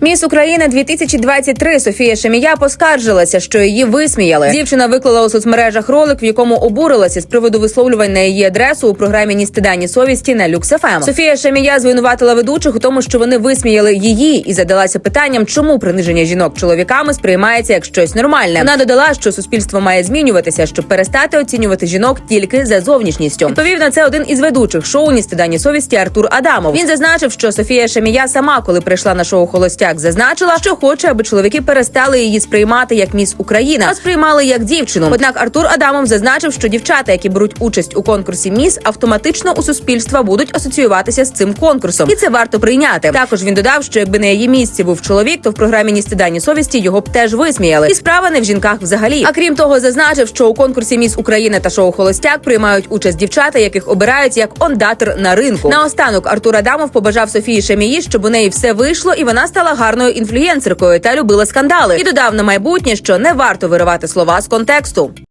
Міс України 2023 Софія Шемія поскаржилася, що її висміяли. Дівчина виклала у соцмережах ролик, в якому обурилася з приводу висловлювань на її адресу у програмі «Ні стида, ні совісті на Люкс.ФМ». Софія Шемія звинуватила ведучих у тому, що вони висміяли її, і задалася питанням, чому приниження жінок чоловіками сприймається як щось нормальне. Вона додала, що суспільство має змінюватися, щоб перестати оцінювати жінок тільки за зовнішністю. Відповів на це один із ведучих шоу «Ні стида, ні совісті Артур Адамов. Він зазначив, що Софія Шемія сама, коли прийшла на шоу Холостяк, зазначила, що хоче, аби чоловіки перестали її сприймати як міс Україна, а сприймали як дівчину. Однак Артур Адамов зазначив, що дівчата, які беруть участь у конкурсі міс, автоматично у суспільства будуть асоціюватися з цим конкурсом, і це варто прийняти. Також він додав, що якби на її місці був чоловік, то в програмі «Ні стида, совісті його б теж висміяли. І справа не в жінках взагалі. А крім того, зазначив, що у конкурсі Міс Україна та шоу Холостяк приймають участь дівчата, яких обирають як ондатер на ринку. Наостанок Артур Адамов побажав Софії Шемії, щоб у неї все вийшло, і вона стала гарною інфлюєнсеркою та любила скандали. І додав на майбутнє, що не варто виривати слова з контексту.